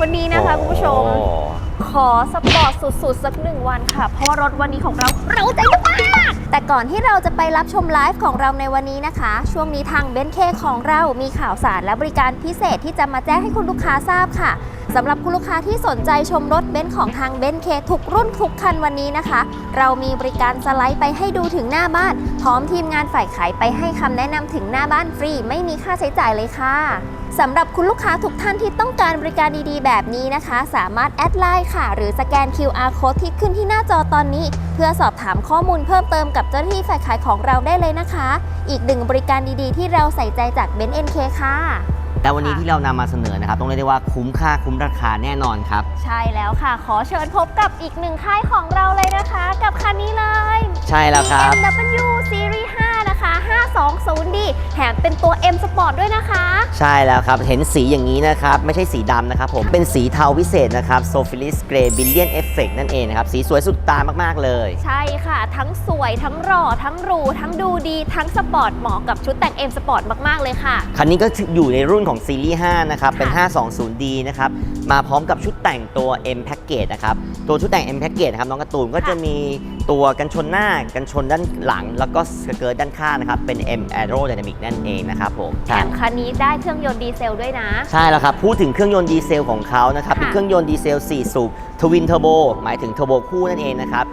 วันนี้นะคะคุณผู้ชมโอ้ขอสปอร์ตสุดๆ สักหนึ่งวันค่ะ เพราะว่ารถวันนี้ของเราเราใจมากแต่ก่อนที่เราจะไปรับชมไลฟ์ของเราในวันนี้นะคะ ช่วงนี้ทางเบนเคของเรามีข่าวสารและบริการพิเศษที่จะมาแจ้งให้คุณลูกค้าทราบค่ะสำหรับคุณลูกค้าที่สนใจชมรถเบนซ์ของทางเบนเคทุกรุ่นทุกคันวันนี้นะคะ เรามีบริการสไลด์ไปให้ดูถึงหน้าบ้านพร้อมทีมงานฝ่ายขายไปให้คำแนะนำถึงหน้าบ้านฟรี ไม่มีค่าใช้จ่ายเลยค่ะ สำหรับคุณลูกค้าทุกท่านที่ต้องการบริการดีๆ แบบนี้นะคะ สามารถแอดไลน์ค่ะ หรือสแกน QR code ที่ขึ้นที่หน้าจอตอนนี้ เพื่อสอบถามข้อมูลเพิ่มเติมกับเจ้าหน้าที่ฝ่ายขายของเราได้เลยนะคะ อีกหนึ่งบริการดีๆ ที่เราใส่ใจจากเบนซ์เอ็นเคค่ะ แต่วันนี้ค่ะที่เรานำมาเสนอนะครับ ต้องเรียกได้ว่าคุ้มค่าคุ้มราคาแน่นอนครับ ใช่แล้วค่ะ ขอเชิญพบกับอีกหนึ่งค่ายของเราเลยนะคะ กับคันนี้เลย ใช่แล้วครับ BMW Series 5นะคะ 520D แถมเป็นตัว M Sport ด้วยนะคะ ใช่แล้วครับ เห็นสีอย่างนี้นะครับ ไม่ใช่สีดำนะครับผม เป็นสีเทาวิเศษนะครับโซฟิลิสเกรย์บิลเลียนเอฟเฟกนั่นเองนะครับ สีสวยสุดตามาก ๆ เลย ใช่ค่ะ ทั้งสวยทั้งหล่อทั้งหรูทั้งดูดี ทั้งสปอร์ตเหมาะกับชุดแต่ง M Sport มาก ๆ เลยค่ะ คันนี้ก็อยู่ในรุ่นของซีรีส์5นะครับ เป็นค่ะ 520D นะครับ มาพร้อมกับชุดแต่งตัว M Package นะครับ ตัวชุดแต่ง M Package นะครับน้องการ์ตูนก็จะมีตัวกันชนหน้ากันชนด้านหลัง แล้วก็สเกิร์ตด้านข้างนะครับเป็น M Aerodynamic นั่นเองนะครับผมแถมคันนี้ได้เครื่องยนต์ดีเซลด้วยนะ ใช่แล้วครับ พูดถึงเครื่องยนต์ดีเซลของเขานะครับ ค่ะเป็นเครื่องยนต์ดีเซล 4 สูบทวินเทอร์โบ หมายถึงเทอร์โบคู่นั่นเองนะครับ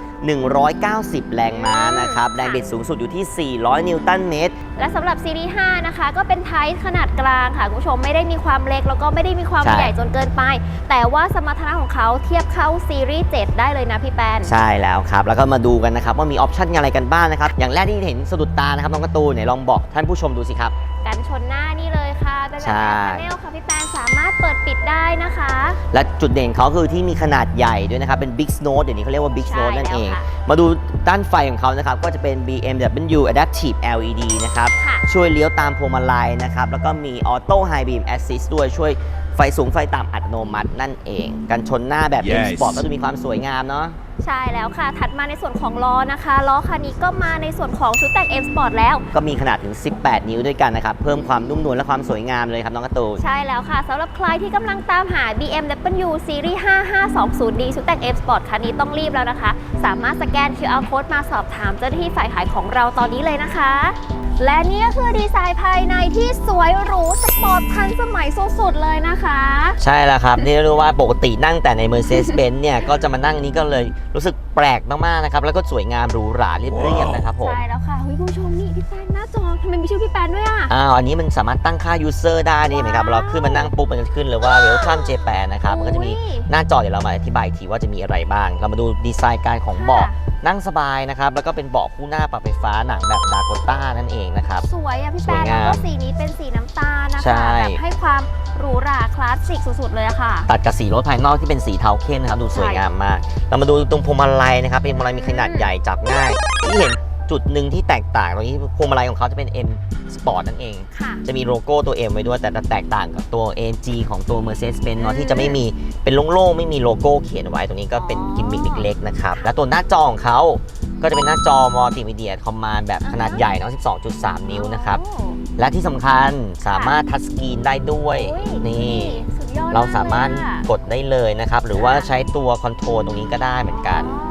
190 แรงม้านะครับแรงบิดสูงสุดอยู่ที่ 400 นิวตันเมตร และสำหรับซีรีส์5นะคะ ก็เป็นไทป์ขนาดกลางค่ะ คุณผู้ชมไม่ได้มีความเล็ก แล้วก็ไม่ได้มีความใช่ ใหญ่จนเกินไป แต่ว่าสมรรถนะของเขาเทียบเข้าซีรีส์ 7 ได้เลยนะพี่แปน ใช่แล้วครับ แล้วก็มาดูกันนะครับ ว่ามีออปชันอะไรกันบ้างนะครับ อย่างแรกที่เห็นสะดุดตานะครับน้องการ์ตูนไหนลองบอกท่านผู้ชมดูสิครับ กันชนหน้านี่เลยค่ะเป็นแบบใช่แอร์พาเนลค่ะพี่แปนสามารถเปิดปิดได้นะคะ และจุดเด่นเขาคือที่มีขนาดใหญ่ด้วยนะครับ เป็น Big Snow เดี๋ยวนี้เขาเรียกว่า Big ใช่ Snow นั่นเองแล้วค่ะมาดูด้านไฟของเขานะครับ ก็จะเป็น BMW Adaptive LED นะครับค่ะช่วยเลี้ยวตามพวงมาลัยนะครับ แล้วก็มี Auto High Beam Assist ด้วยช่วย ไฟสูงไฟต่ำอัตโนมัตินั่นเอง กันชนหน้าแบบ M Yes Sport ก็จะมีความสวยงามเนาะ ใช่แล้วค่ะ ถัดมาในส่วนของล้อนะคะล้อคันนี้ก็มาในส่วนของชุดแต่ง M Sport แล้ว ก็มีขนาดถึง 18 นิ้วด้วยกันนะครับ เพิ่มความนุ่มนวลและความสวยงามเลยครับน้องการ์ตูน ใช่แล้วค่ะสำหรับใครที่กำลังตามหา BMW Series 5520D ชุดแต่ง M Sport คันนี้ต้องรีบแล้วนะคะ สามารถสแกน QR code มาสอบถามเจ้าหน้าที่ฝ่ายขายของเราตอนนี้เลยนะคะ และนี่ก็คือดีไซน์ภายในที่สวยหรูสปอร์ตทันสมัยสุดๆเลยนะคะ ใช่แล้วครับ นี่เรียกว่าปกตินั่งแต่ใน Mercedes-Benz เนี่ย ก็จะมานั่งนี้ก็เลยรู้สึกแปลกมากๆนะครับ แล้วก็สวยงามหรูหราเรียบเรียบนะครับผม ใช่แล้วค่ะเฮ้ยคุณผู้ชมนี่พี่แปนหน้าจอทำไมมีชื่อพี่แปนด้วยอะ อ้าว อันนี้มันสามารถตั้งค่า user ได้นี่ไหมครับว้าวเราขึ้นมานั่งปุ๊บมันจะขึ้นเลยว่า welcome Japan นะครับมันก็จะมีอุ๊ยหน้าจอเดี๋ยวเรามาอธิบายอีกทีว่าจะมีอะไรบ้าง เรามาดูดีไซน์การของเบาะค่ะ นั่งสบายนะครับ แล้วก็เป็นเบาะคู่หน้าปรับไฟฟ้าหนังแบบดาโกต้านั่นเองนะครับ สวยอะพี่สแปวยนงามแล้วก็สีนี้เป็นสีน้ำตาลนะใช่ คะแบบให้ความหรูหราคลาสสิกสุดๆเลยอะค่ะ ตัดกับสีรถภายนอกที่เป็นสีเทาเข้มนะครับ ดูสวยงามมาก เรามาดูตรงพวงมาลัยนะครับเป็นพวงมาลัยมีขนาดใหญ่จับง่ายที่เห็น จุดหนึ่งที่แตกต่างตรงนี้พวงมาลัยของเขาจะเป็น M Sport นั่นเอง ค่ะ จะมีโลโก้ตัว M ไว้ด้วยแต่จะแตกต่างกับตัว AMG ของตัว Mercedes-Benz เนาะอืมที่จะไม่มีเป็นโล่งๆไม่มีโลโก้เขียนไว้ตรงนี้ก็เป็นอ๋อกิมมิคเล็กๆนะครับและตัวหน้าจอของเขาก็จะเป็นหน้าจอมัลติมีเดียคอมมานด์แบบขนาดใหญ่เนาะ12.3 นิ้วนะครับ โอ้ และที่สำคัญสามารถทัชสกรีนได้ด้วยอุ๊ยนี่ สุดยอดเราสามารถกเลยอะกดได้เลยนะครับ หรือว่าค่ะใช้ตัวคอนโทรลตรงนี้ก็ได้เหมือนกัน อ๋อ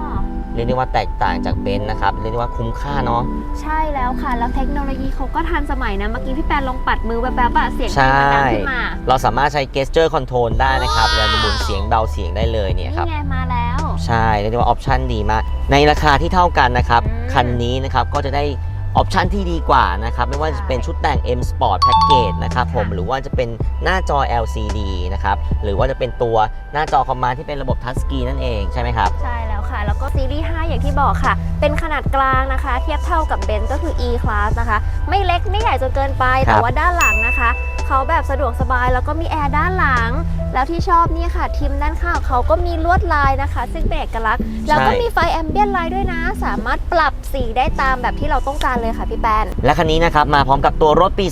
เรียกได้ว่าแตกต่างจากเบนซ์นะครับเรียกได้ว่าคุ้มค่าเนาะ ใช่แล้วค่ะ แล้วเทคโนโลยีเขาก็ทันสมัยนะ เมื่อกี้พี่แปนลองปัดมือแบบๆอะเสียงใช่เพลงมันดังขึ้นมาเราสามารถใช้ gesture control ได้นะครับว้าวเราจะหมุนเสียงเบาเสียงได้เลยเนี่ยครับ นี่ไงมาแล้ว ใช่เรียกได้ว่าออปชันดีมาก ในราคาที่เท่ากันนะครับ อืม คันนี้นะครับก็จะได้ ออปชันที่ดีกว่านะครับไม่ว่าจะเป็นชุดแต่ง M Sport Package นะครับผมค่ะหรือว่าจะเป็นหน้าจอ LCD นะครับหรือว่าจะเป็นตัวหน้าจอคอมมานด์ที่เป็นระบบทัชสกรีนนั่นเองใช่ไหมครับ ใช่แล้วค่ะ แล้วก็ซีรีส์ 5 อย่างที่บอกค่ะเป็นขนาดกลางนะคะ เทียบเท่ากับเบนซ์ก็คือ E Class นะคะ ไม่เล็กไม่ใหญ่จนเกินไป ครับ แต่ว่าด้านหลังนะคะ เขาแบบสะดวกสบายแล้วก็มีแอร์ด้านหลัง แล้วที่ชอบนี่ค่ะทิมด้านข้างเขาก็มีลวดลายนะคะ ซึ่งเป็นเอกลักษณ์ แล้วก็มีไฟแอมเบียนไลท์ด้วยนะ สามารถปรับสีได้ตามแบบที่เราต้องการเลยค่ะพี่แปน และคันนี้นะครับมาพร้อมกับตัวรถปี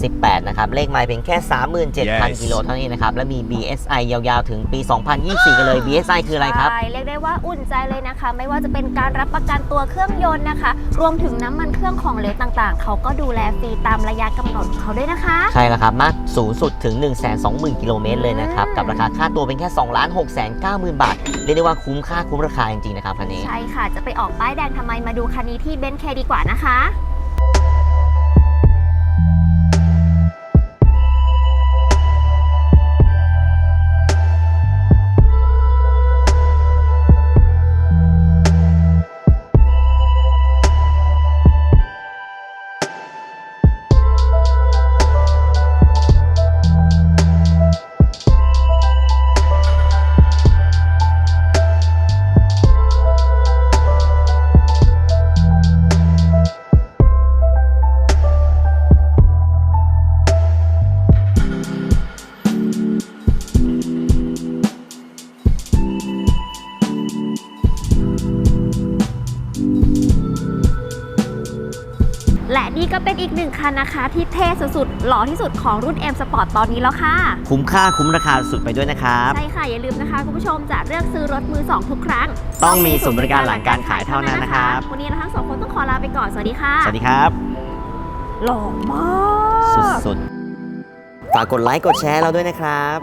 2018 นะครับ เลขไมล์เพียงแค่37,000 Yes กิโลเท่านี้นะครับ และมี BSI ยาวๆ ถึงปี 2024 กันเลย BSI คืออะไรครับ ใช่เรียกได้ว่าอุ่นใจเลยนะคะ ไม่ว่าจะเป็นการรับประกันตัวเครื่องยนต์นะคะ รวมถึงน้ำมันเครื่องของเหลวต่างๆ เขาก็ดูแลฟรีตามระยะกำหนดของเขาด้วยนะคะ ใช่แล้วครับมากสูงสุดถึง 1 2 0 0 0 0 กิโลเมตรเลยนะครับ กับราคาค่าตัวเป็นแค่2ล้าน6 9 0 0 0 0 บาท เรียกได้ว่าคุ้มค่าคุ้มราคาจริงๆนะครับคันนี้ ใช่ค่ะ จะไปออกป้ายแดงทำไมมาดูคันนี้ที่เบนซ์เคดีกว่านะคะ และนี่ก็เป็นอีกหนึ่งคันนะคะ ที่เท่สุดๆหล่อที่สุดของรุ่น M Sport ตอนนี้แล้วค่ะ คุ้มค่าคุ้มราคาสุดไปด้วยนะครับ ใช่ค่ะ อย่าลืมนะคะ คุณผู้ชมจะเลือกซื้อรถมือ 2 ทุกครั้ง ต้องมีศูนย์บริการหลังการขายเท่านั้นนะครับวันนี้เราทั้งสองคนต้องขอลาไปก่อนสวัสดีค่ะสวัสดีครับหล่อมาก สุดๆฝากกดไลค์กดแชร์เราด้วยนะครับ